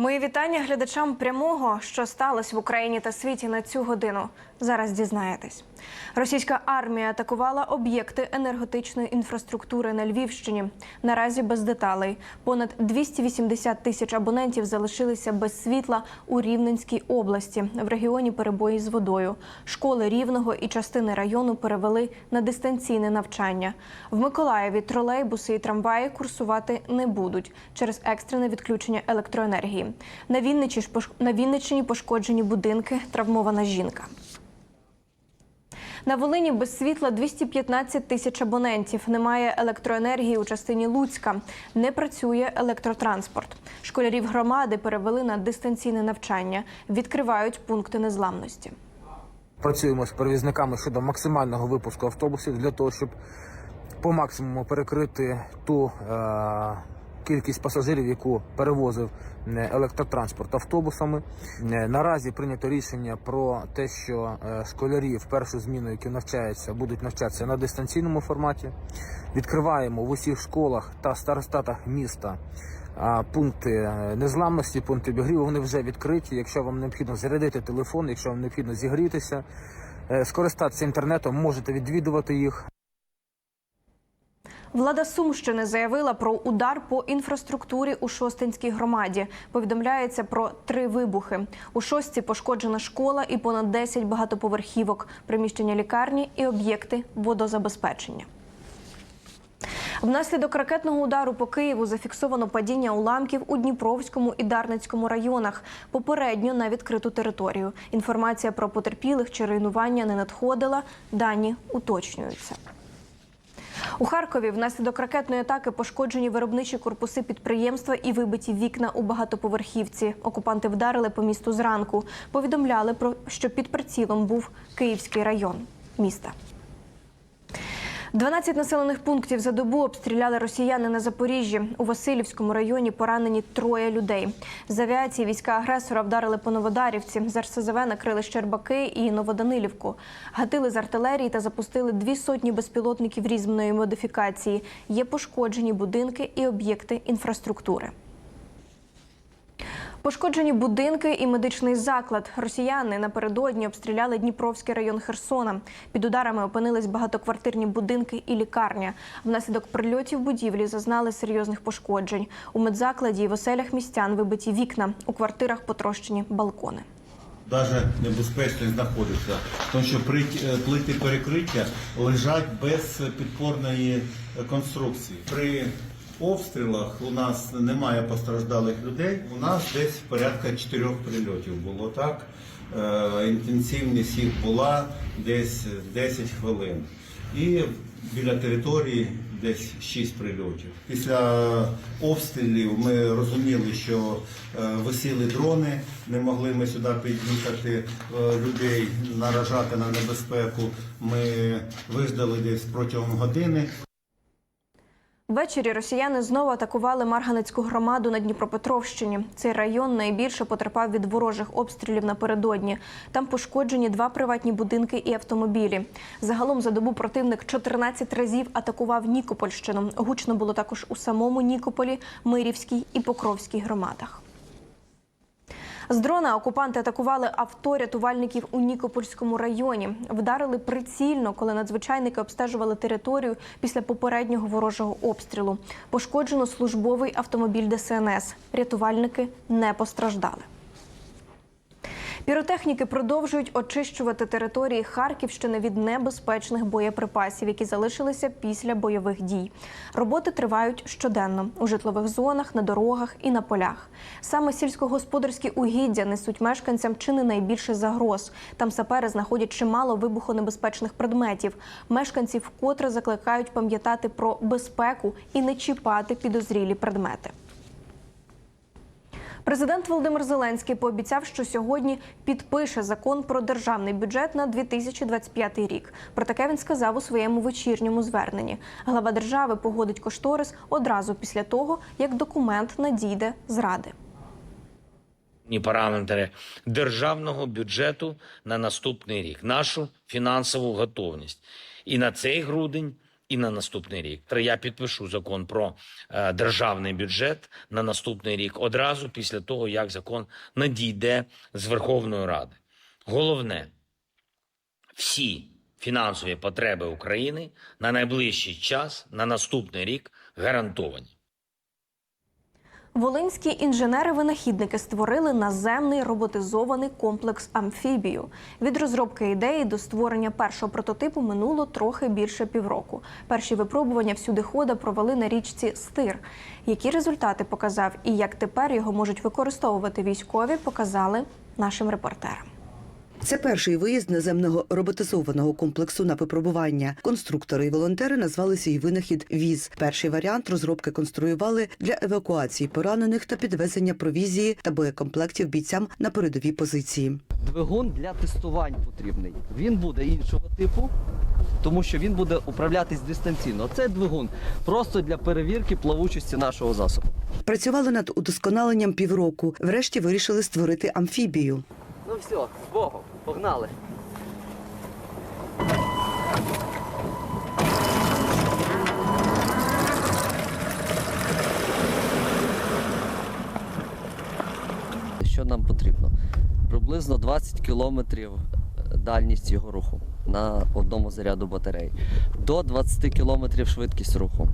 Мої вітання глядачам прямого, що сталося в Україні та світі на цю годину. Зараз дізнаєтесь. Російська армія атакувала об'єкти енергетичної інфраструктури на Львівщині. Наразі без деталей. Понад 280 тисяч абонентів залишилися без світла у Рівненській області. В регіоні перебої з водою. Школи рівного і частини району перевели на дистанційне навчання. В Миколаєві тролейбуси і трамваї курсувати не будуть через екстрене відключення електроенергії. На пош- на Вінниччині пошкоджені будинки, травмована жінка. На Волині без світла 215 тисяч абонентів. Немає електроенергії у частині Луцька. Не працює електротранспорт. Школярів громади перевели на дистанційне навчання. Відкривають пункти незламності. Працюємо з перевізниками щодо максимального випуску автобусів для того, щоб по максимуму перекрити ту е, кількість пасажирів, яку перевозив е, електротранспорт автобусами. Е, Наразі прийнято рішення про те, що е, школярі в першу зміну, які навчаються, будуть навчатися на дистанційному форматі. Відкриваємо в усіх школах та старостатах міста. Пункти незламності, пункти обігріву, вони вже відкриті. Якщо вам необхідно зарядити телефон, якщо вам необхідно зігрітися, скористатися інтернетом, можете відвідувати їх. Влада Сумщини заявила про удар по інфраструктурі у Шостинській громаді. Повідомляється про три вибухи. У шостці пошкоджена школа і понад 10 багатоповерхівок, приміщення лікарні і об'єкти водозабезпечення. Внаслідок ракетного удару по Києву зафіксовано падіння уламків у Дніпровському і Дарницькому районах. Попередньо на відкриту територію. Інформація про потерпілих чи руйнування не надходила. Дані уточнюються. У Харкові внаслідок ракетної атаки пошкоджені виробничі корпуси підприємства і вибиті вікна у багатоповерхівці. Окупанти вдарили по місту зранку. Повідомляли про що під прицілом був Київський район міста. 12 населених пунктів за добу обстріляли росіяни на Запоріжжі. У Васильівському районі поранені троє людей. З авіації війська агресора вдарили по Новодарівці. З РСЗВ накрили Щербаки і Новоданилівку. Гатили з артилерії та запустили дві сотні безпілотників різної модифікації. Є пошкоджені будинки і об'єкти інфраструктури. Пошкоджені будинки і медичний заклад. Росіяни напередодні обстріляли Дніпровський район Херсона. Під ударами опинились багатоквартирні будинки і лікарня. Внаслідок прильотів будівлі зазнали серйозних пошкоджень. У медзакладі і в оселях містян вибиті вікна. У квартирах потрощені балкони. Даже небезпечно знаходиться, тому що е, плити перекриття лежать без підпорної е, конструкції. При обстрілах у нас немає постраждалих людей. У нас десь порядка чотирьох прильотів було так. Е, Інтенсивність їх була десь 10 хвилин. І біля території десь 6 прильотів. Після обстрілів ми розуміли, що е, висіли дрони, не могли ми сюди під'їхати е, людей, наражати на небезпеку. Ми виждали десь протягом години. Ввечері росіяни знову атакували Марганецьку громаду на Дніпропетровщині. Цей район найбільше потерпав від ворожих обстрілів напередодні. Там пошкоджені два приватні будинки і автомобілі. Загалом за добу противник 14 разів атакував Нікопольщину. Гучно було також у самому Нікополі, Мирівській і Покровській громадах. З дрона окупанти атакували авто рятувальників у Нікопольському районі. Вдарили прицільно, коли надзвичайники обстежували територію після попереднього ворожого обстрілу. Пошкоджено службовий автомобіль ДСНС. Рятувальники не постраждали. Піротехніки продовжують очищувати території Харківщини від небезпечних боєприпасів, які залишилися після бойових дій. Роботи тривають щоденно у житлових зонах, на дорогах і на полях. Саме сільськогосподарські угіддя несуть мешканцям чи не найбільше загроз. Там сапери знаходять чимало вибухонебезпечних предметів. Мешканці вкотре закликають пам'ятати про безпеку і не чіпати підозрілі предмети. Президент Володимир Зеленський пообіцяв, що сьогодні підпише закон про державний бюджет на 2025 рік. Про таке він сказав у своєму вечірньому зверненні. Глава держави погодить кошторис одразу після того, як документ надійде з ради. ні параметри державного бюджету на наступний рік, нашу фінансову готовність. І на цей грудень, і на наступний рік. Я підпишу закон про е, державний бюджет на наступний рік одразу після того, як закон надійде з Верховної Ради. Головне, всі фінансові потреби України на найближчий час, на наступний рік гарантовані. Волинські інженери-винахідники створили наземний роботизований комплекс амфібію. Від розробки ідеї до створення першого прототипу минуло трохи більше півроку. Перші випробування всюди хода провели на річці Стир. Які результати показав і як тепер його можуть використовувати військові, показали нашим репортерам. Це перший виїзд наземного роботизованого комплексу на випробування. Конструктори і волонтери назвали свій винахід ВІЗ. Перший варіант розробки конструювали для евакуації поранених та підвезення провізії та боєкомплектів бійцям на передові позиції. Двигун для тестувань потрібний. Він буде іншого типу, тому що він буде управлятись дистанційно. Це двигун просто для перевірки плавучості нашого засобу. Працювали над удосконаленням півроку. Врешті вирішили створити амфібію. Ну все, з Богом, погнали. Що нам потрібно? Приблизно 20 кілометрів е, дальність його руху на одному заряду батареї. До 20 кілометрів швидкість руху.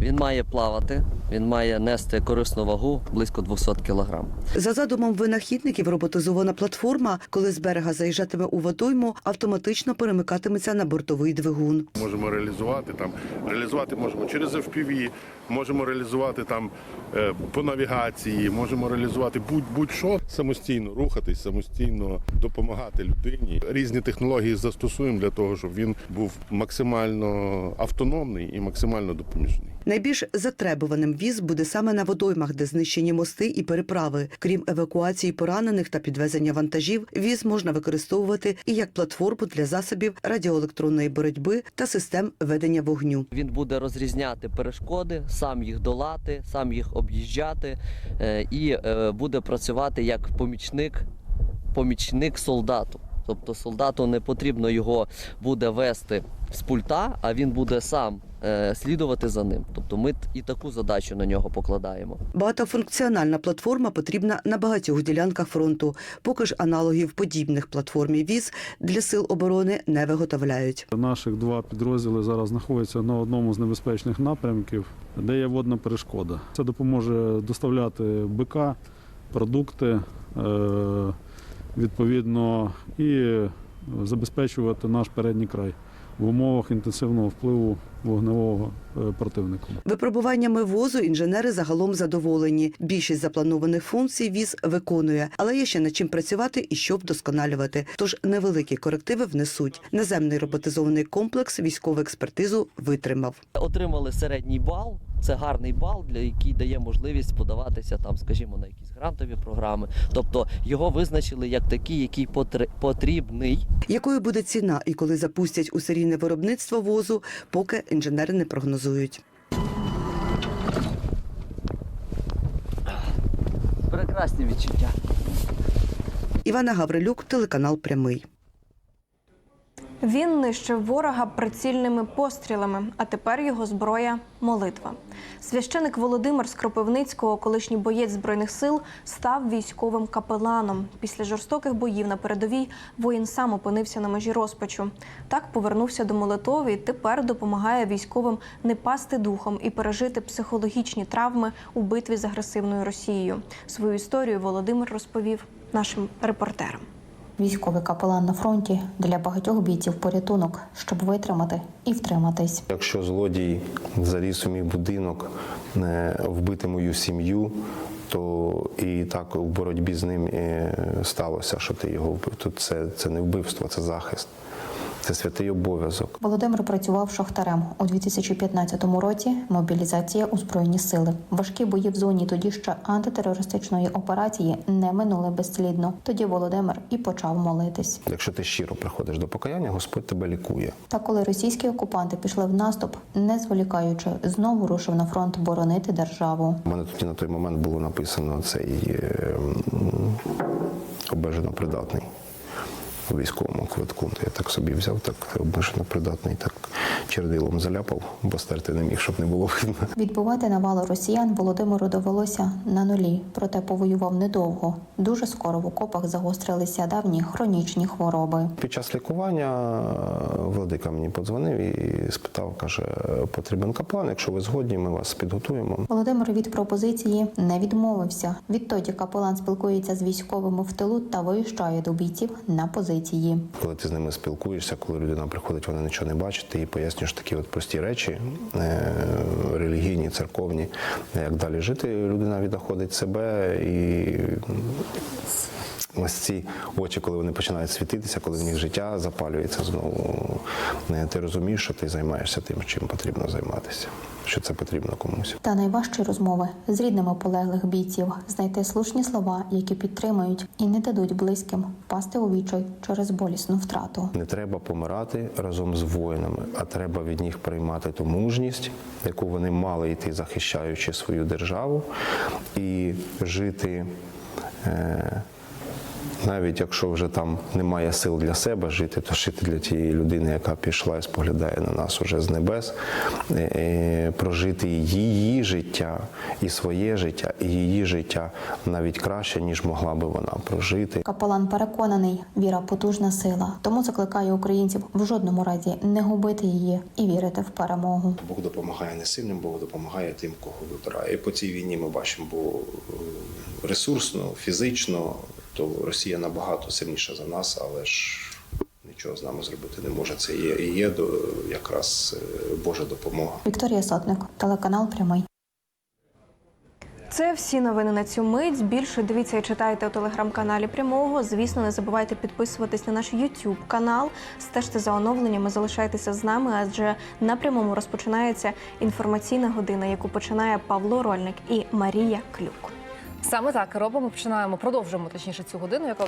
Він має плавати, він має нести корисну вагу близько 200 кілограм. За задумом винахідників, роботизована платформа, коли з берега заїжджатиме у водойму, автоматично перемикатиметься на бортовий двигун. Можемо реалізувати там. Реалізувати можемо через FPV, можемо реалізувати там е, по навігації, можемо реалізувати будь- будь-що самостійно рухатись, самостійно допомагати людині. Різні технології застосуємо для того, щоб він був максимально автономний і максимально допоміжний. Найбільш затребуваним віз буде саме на водоймах, де знищені мости і переправи. Крім евакуації поранених та підвезення вантажів, віз можна використовувати і як платформу для засобів радіоелектронної боротьби та систем ведення вогню. Він буде розрізняти перешкоди, сам їх долати, сам їх об'їжджати е, і е, буде працювати як помічник, помічник солдату. Тобто солдату не потрібно його буде вести з пульта, а він буде сам слідувати за ним. Тобто ми і таку задачу на нього покладаємо. Багатофункціональна платформа потрібна на багатьох ділянках фронту. Поки ж аналогів подібних платформі віз для сил оборони не виготовляють. Наших два підрозділи зараз знаходяться на одному з небезпечних напрямків, де є водна перешкода. Це допоможе доставляти БК, продукти, е, відповідно, і забезпечувати наш передній край в умовах інтенсивного впливу вогневого е, противника. Випробуваннями возу інженери загалом задоволені. Більшість запланованих функцій віз виконує, але є ще над чим працювати і що вдосконалювати. Тож невеликі корективи внесуть. Наземний роботизований комплекс військову експертизу витримав. Отримали середній бал. Це гарний бал, для який дає можливість подаватися там, скажімо, на якісь грантові програми. Тобто його визначили як такий, який потр- потрібний Якою буде ціна і коли запустять у серійне виробництво возу, поки інженери не прогнозують. прекрасні відчуття. Івана Гаврилюк, телеканал Прямий. Він нищив ворога прицільними пострілами, а тепер його зброя молитва. Священик Володимир з Кропивницького, колишній боєць збройних сил, став військовим капеланом. Після жорстоких боїв на передовій воїн сам опинився на межі розпачу. Так повернувся до молитови і тепер допомагає військовим не пасти духом і пережити психологічні травми у битві з агресивною Росією. Свою історію Володимир розповів нашим репортерам. Військовий капелан на фронті для багатьох бійців порятунок, щоб витримати і втриматись. Якщо злодій заліз у мій будинок, не вбити мою сім'ю, то і так у боротьбі з ним е, сталося, що ти його вбив. Тут це, це не вбивство, це захист, це святий обов'язок. Володимир працював шахтарем у 2015 році. Мобілізація у збройні сили. Важкі бої в зоні тоді ще антитерористичної операції не минули безслідно. Тоді Володимир і почав молитись. Якщо ти щиро приходиш до покаяння, Господь тебе лікує. Та коли російські окупанти пішли в наступ, не зволікаючи, знову рушив на фронт боронити державу. У мене тоді на той момент було написано цей е, м, обмежено придатний. У військовому квитку. Я так собі взяв, так обмежено придатний, так чердилом заляпав, бо стерти не міг, щоб не було видно. Відбивати навалу росіян Володимиру довелося на нулі, проте повоював недовго. Дуже скоро в окопах загострилися давні хронічні хвороби. Під час лікування е, владика мені подзвонив і спитав, каже, потрібен каплан, якщо ви згодні, ми вас підготуємо. Володимир від пропозиції не відмовився. Відтоді капелан спілкується з військовими в тилу та виїжджає до бійців на позиції. Коли ти з ними спілкуєшся, коли людина приходить, вона нічого не бачить, ти їй пояснюєш такі от прості речі, е, релігійні, церковні, як далі жити, людина віднаходить себе і ось ці очі, коли вони починають світитися, коли в них життя запалюється знову, е, ти розумієш, що ти займаєшся тим, чим потрібно займатися, що це потрібно комусь. Та найважчі розмови з рідними полеглих бійців, знайти слушні слова, які підтримують і не дадуть близьким впасти у відчай через болісну втрату. Не треба помирати разом з воїнами, а треба від них приймати ту мужність, яку вони мали йти, захищаючи свою державу, і жити. Е- навіть якщо вже там немає сил для себе жити, то жити для тієї людини, яка пішла і споглядає на нас уже з небес, е, е, прожити її життя і своє життя, і її життя навіть краще, ніж могла би вона прожити. Капелан переконаний, віра потужна сила, тому закликає українців в жодному разі не губити її і вірити в перемогу. Бог допомагає не сильним, Бог допомагає тим, кого вибирає. І по цій війні ми бачимо, бо е, ресурсно, фізично, то Росія набагато сильніша за нас, але ж нічого з нами зробити не може. Це є і є до- якраз е, Божа допомога. Вікторія Сотник, телеканал Прямий. Це всі новини на цю мить. Більше дивіться і читайте у телеграм-каналі Прямого. Звісно, не забувайте підписуватись на наш YouTube канал, стежте за оновленнями, залишайтеся з нами, адже на прямому розпочинається інформаційна година, яку починає Павло Рольник і Марія Клюк. Саме так робимо. Починаємо, продовжуємо точніше цю годину, яка